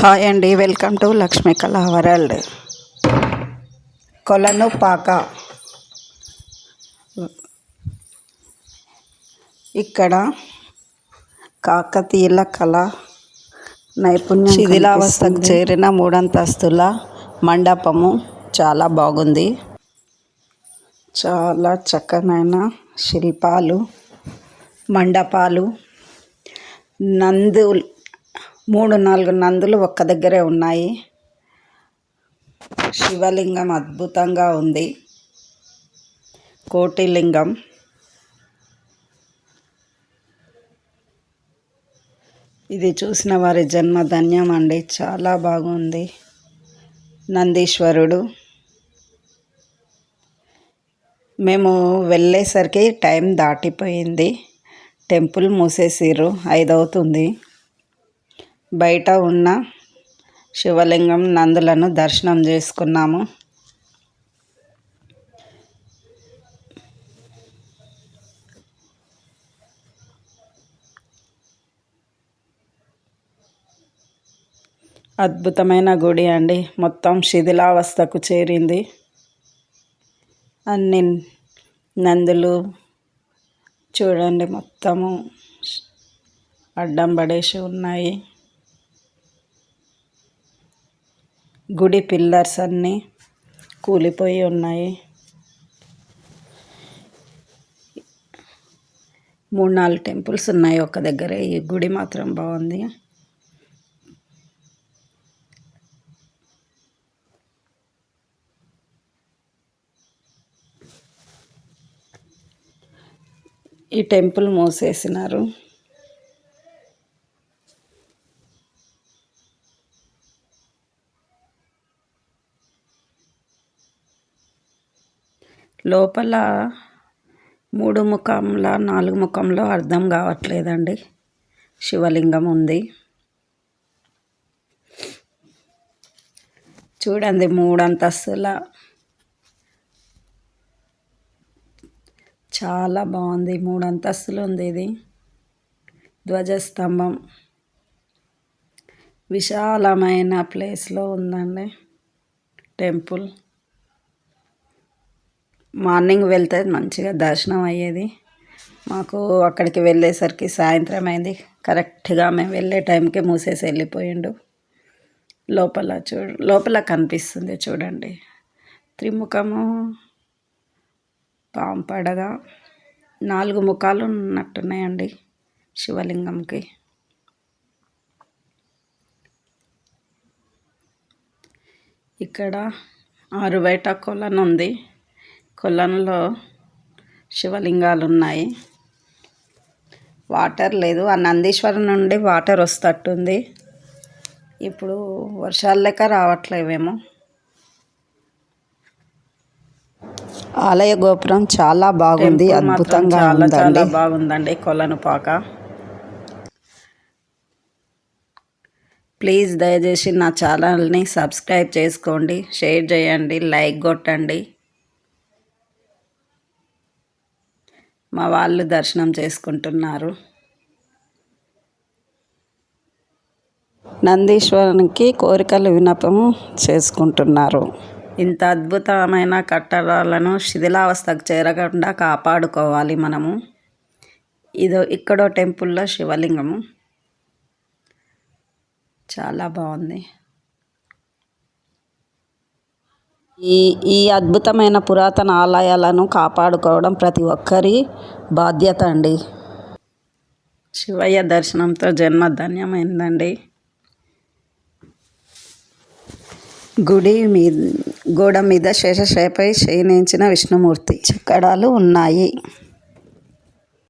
Hi అండి welcome to Lakshmi కళా world. కొలను పాక. ఇక్కడ కాకతీయుల కళ నైపుణ్యం శిథిలావస్థకు చేరిన మూడంతస్తుల మండపము చాలా బాగుంది. చాలా చక్కనైన శిల్పాలు మండపాలు నందు మూడు నాలుగు నందులు ఒక్క దగ్గరే ఉన్నాయి. శివలింగం అద్భుతంగా ఉంది. కోటిలింగం. ఇది చూసిన వారి జన్మ ధన్యం అండి. చాలా బాగుంది. నందీశ్వరుడు. మేము వెళ్ళేసరికి టైం దాటిపోయింది. టెంపుల్ మూసేసిర్రు. ఐదవుతుంది. బయట ఉన్న శివలింగం నందులను దర్శనం చేసుకున్నాము. అద్భుతమైన గుడి అండి. మొత్తం శిథిలావస్థకు చేరింది. అన్ని నందులు చూడండి మొత్తము. అడ్డం పడేసి ఉన్నాయి. గుడి పిల్లర్స్ అన్నీ కూలిపోయి ఉన్నాయి. మూడు నాలుగు టెంపుల్స్ ఉన్నాయి ఒక దగ్గరే. ఈ గుడి మాత్రం బాగుంది. ఈ టెంపుల్ మూసేసినారు. లోపల మూడు ముఖంలా నాలుగు ముఖంలో అర్థం కావట్లేదండి. శివలింగం ఉంది. చూడండి మూడు అంతస్తుల చాలా బాగుంది. మూడు అంతస్తులు ఉంది ఇది. ధ్వజస్తంభం. విశాలమైన ప్లేస్లో ఉందండి టెంపుల్. మార్నింగ్ వెళ్తే మంచిగా దర్శనం అయ్యేది. మాకు అక్కడికి వెళ్ళేసరికి సాయంత్రం అయింది. కరెక్ట్గా మేము వెళ్ళే టైంకి మూసేసి వెళ్ళిపోయిండు. లోపల చూ లోపల కనిపిస్తుంది చూడండి. త్రిముఖము పాంపడగా నాలుగు ముఖాలు ఉన్నట్టున్నాయండి శివలింగంకి. ఇక్కడ ఆరు బయట కొలను ఉంది. కొలనులో శివలింగాలు ఉన్నాయి వాటర్ లేదు. ఆ నందీశ్వరం నుండి వాటర్ వస్తట్టుంది. ఇప్పుడు వర్షాలు లెక్క రావట్లేవేమో. ఆలయ గోపురం చాలా బాగుంది. అద్భుతంగా చాలా చాలా బాగుందండి కొలను పాక. ప్లీజ్ దయచేసి నా ఛానల్ని సబ్స్క్రైబ్ చేసుకోండి. షేర్ చేయండి. లైక్ కొట్టండి. మా వాళ్ళు దర్శనం చేసుకుంటున్నారు. నందీశ్వరునికి కోరికలు వినపం చేసుకుంటున్నారు. ఇంత అద్భుతమైన కట్టడాలను శిథిలావస్థకు చేరకుండా కాపాడుకోవాలి మనము. ఇదో ఇక్కడో టెంపుల్లో శివలింగము. చాలా బాగుంది. ఈ ఈ అద్భుతమైన పురాతన ఆలయాలను కాపాడుకోవడం ప్రతి ఒక్కరి బాధ్యత అండి. శివయ్య దర్శనంతో జన్మ ధన్యమైందండి. గుడి మీద గోడ మీద శేషశయపై శయనించిన విష్ణుమూర్తి. చక్కడాలు ఉన్నాయి.